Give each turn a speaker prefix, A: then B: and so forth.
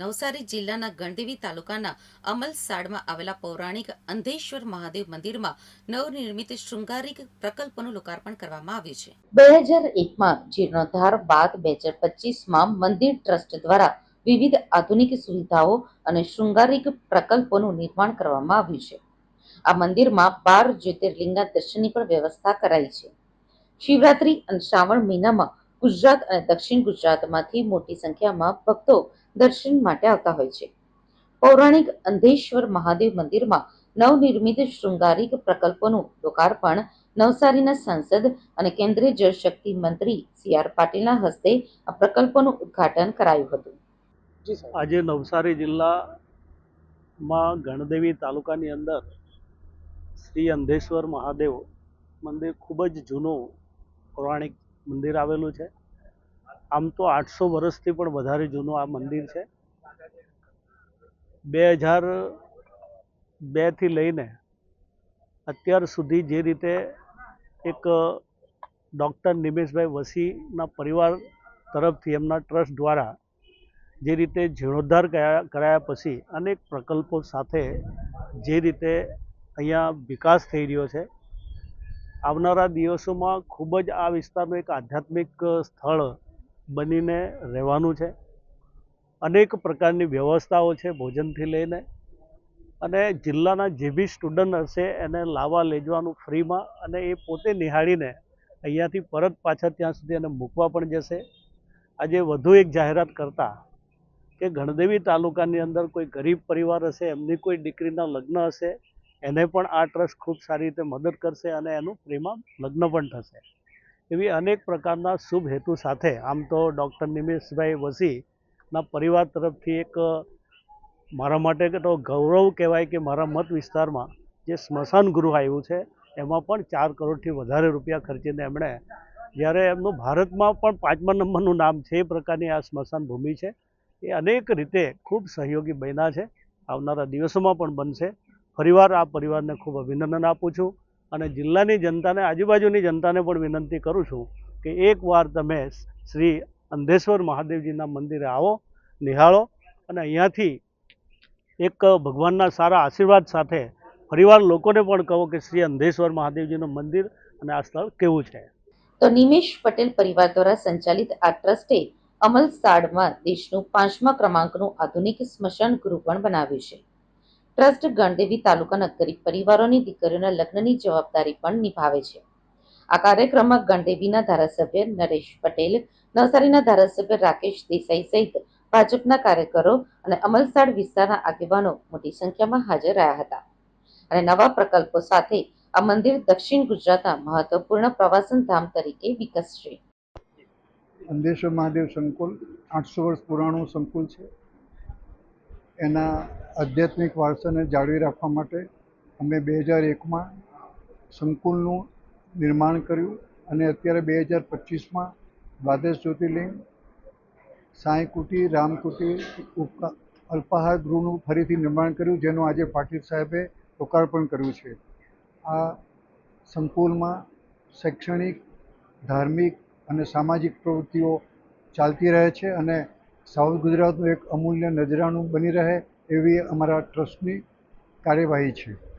A: નવસારી જિલ્લાના ગણદેવી તાલુકાના અમલસાડમાં આવેલા પૌરાણિક અંધેશ્વર મહાદેવ મંદિરમાં નવનિર્મિત શૃંગારિક પ્રકલ્પનું લોકાર્પણ કરવામાં આવ્યું છે. બે હજાર એકમાં જીર્ણોદ્ધાર બાદ બે હજાર પચીસમાં મંદિર ટ્રસ્ટ દ્વારા વિવિધ આધુનિક સુવિધાઓ અને શૃંગારિક પ્રકલ્પોનું નિર્માણ કરવામાં આવ્યું છે. આ મંદિરમાં બાર જ્યોતિર્લિંગના દર્શનની પણ વ્યવસ્થા કરાઈ છે. શિવરાત્રી અને શ્રાવણ મહિનામાં ગુજરાત અને દક્ષિણ ગુજરાતમાંથી મોટી સંખ્યામાં ભક્તો દર્શન માટે આવતા હોય છે. પૌરાણિક અંધેશ્વર મહાદેવ મંદિરમાં નવનિર્મિત શૃંગારિક પ્રકલ્પોનું લોકાર્પણ નવસારીના સાંસદ અને કેન્દ્રીય જળશક્તિ મંત્રી સી આર પાટીલના હસ્તે આ પ્રકલ્પોનું ઉદ્ઘાટન કરાયું હતું.
B: આજે નવસારી જિલ્લામાં ગણદેવી તાલુકાની અંદર શ્રી અંધેશ્વર મહાદેવ મંદિર ખૂબ જ જૂનું પૌરાણિક મંદિર આવેલું છે. આમ તો આઠસો વર્ષથી પણ વધારે જૂનું આ મંદિર છે. બે હજાર બેથી લઈને અત્યાર સુધી જે રીતે એક ડૉક્ટર નિમેશભાઈ વસીના પરિવાર તરફથી એમના ટ્રસ્ટ દ્વારા જે રીતે જીર્ણોદ્ધાર કરાયા પછી અનેક પ્રકલ્પો સાથે જે રીતે અહીંયા વિકાસ થઈ રહ્યો છે. આવનારા દિવસોમાં ખૂબ જ આ વિસ્તારનું એક આધ્યાત્મિક સ્થળ બનીને રહેવાનું છે. અનેક પ્રકારની વ્યવસ્થાઓ છે ભોજનથી લઈને અને જિલ્લાના જે બી સ્ટુડન્ટ હશે એને લાવવા લેજવાનું ફ્રીમાં અને એ પોતે નિહાળીને અહીંયાથી પરત પાછા ત્યાં સુધી એને મૂકવા પણ જશે. આજે વધુ એક જાહેરાત કરતા કે ગણદેવી તાલુકાની અંદર કોઈ ગરીબ પરિવાર હશે, એમની કોઈ દીકરીના લગ્ન હશે એને પણ આ ટ્રસ્ટ ખૂબ સારી રીતે મદદ કરશે અને એનું ફ્રીમાં લગ્ન પણ થશે. એવી અનેક પ્રકારના શુભ હેતુ સાથે આમ તો ડૉક્ટર નિમેશભાઈ વસીના પરિવાર તરફથી એક, મારા માટે તો ગૌરવ કહેવાય કે મારા મત વિસ્તારમાં જે સ્મશાન ગૃહ આવ્યું છે, એમાં પણ ચાર કરોડથી વધારે રૂપિયા ખર્ચીને એમણે જ્યારે એમનું ભારતમાં પણ પાંચમા નંબરનું નામ છે એ પ્રકારની આ સ્મશાન ભૂમિ છે, એ અનેક રીતે ખૂબ સહયોગી બન્યા છે, આવનારા દિવસોમાં પણ બનશે. ફરીવાર આ પરિવારને ખૂબ અભિનંદન આપું છું અને જિલ્લાની જનતાને, આજુબાજુની જનતાને પણ વિનંતી કરું છું કે એકવાર તમે શ્રી અંધેશ્વર મહાદેવજીના મંદિરે આવો, નિહાળો અને અહીંયાથી એક ભગવાનના સારા આશીર્વાદ સાથે ફરીવાર લોકોને પણ કહો કે શ્રી અંધેશ્વર મહાદેવજીનું મંદિર અને આ સ્થળ કેવું છે.
A: તો નિમેશ પટેલ પરિવાર દ્વારા સંચાલિત આ ટ્રસ્ટે અમલસાડમાં દેશનું પાંચમા ક્રમાંકનું આધુનિક સ્મશાન ગૃહ પણ બનાવ્યું છે. ટ્રસ્ટ ગણદેવી તાલુકાના ગરીબ પરિવારોની દીકરીઓના લગ્નની જવાબદારી પણ નિભાવે છે. આ કાર્યક્રમમાં ગણદેવીના ધારાસભ્ય નરેશ પટેલ, નવસારીના ધારાસભ્ય રાકેશ દેસાઈ સહિત ભાજપના કાર્યકરો અને અમલસાડ વિસ્તારના આગેવાનો મોટી સંખ્યામાં હાજર રહ્યા હતા. અને નવા પ્રકલ્પો સાથે આ મંદિર દક્ષિણ ગુજરાતના મહત્વપૂર્ણ પ્રવાસન ધામ તરીકે વિકસશે.
C: અંધેશ્વર મહાદેવ સંકુલ આઠસો વર્ષ પુરાણું સંકુલ છે. એના આધ્યાત્મિક વારસાને જાળવી રાખવા માટે અમે બે હજાર એકમાં સંકુલનું નિર્માણ કર્યું અને અત્યારે બે હજાર પચીસમાં દ્વાદશ જ્યોતિર્લિંગ સાંઈ કુટી રામકુટીર ઉપકા, અલ્પાહાર ગૃહનું ફરીથી નિર્માણ કર્યું, જેનું આજે પાટીલ સાહેબે લોકાર્પણ કર્યું છે. આ સંકુલમાં શૈક્ષણિક, ધાર્મિક અને સામાજિક પ્રવૃત્તિઓ ચાલતી રહે છે અને સાઉથ ગુજરાતનું એક અમૂલ્ય નજરાનું બની રહે એવી અમારા ટ્રસ્ટની કાર્યવાહી છે.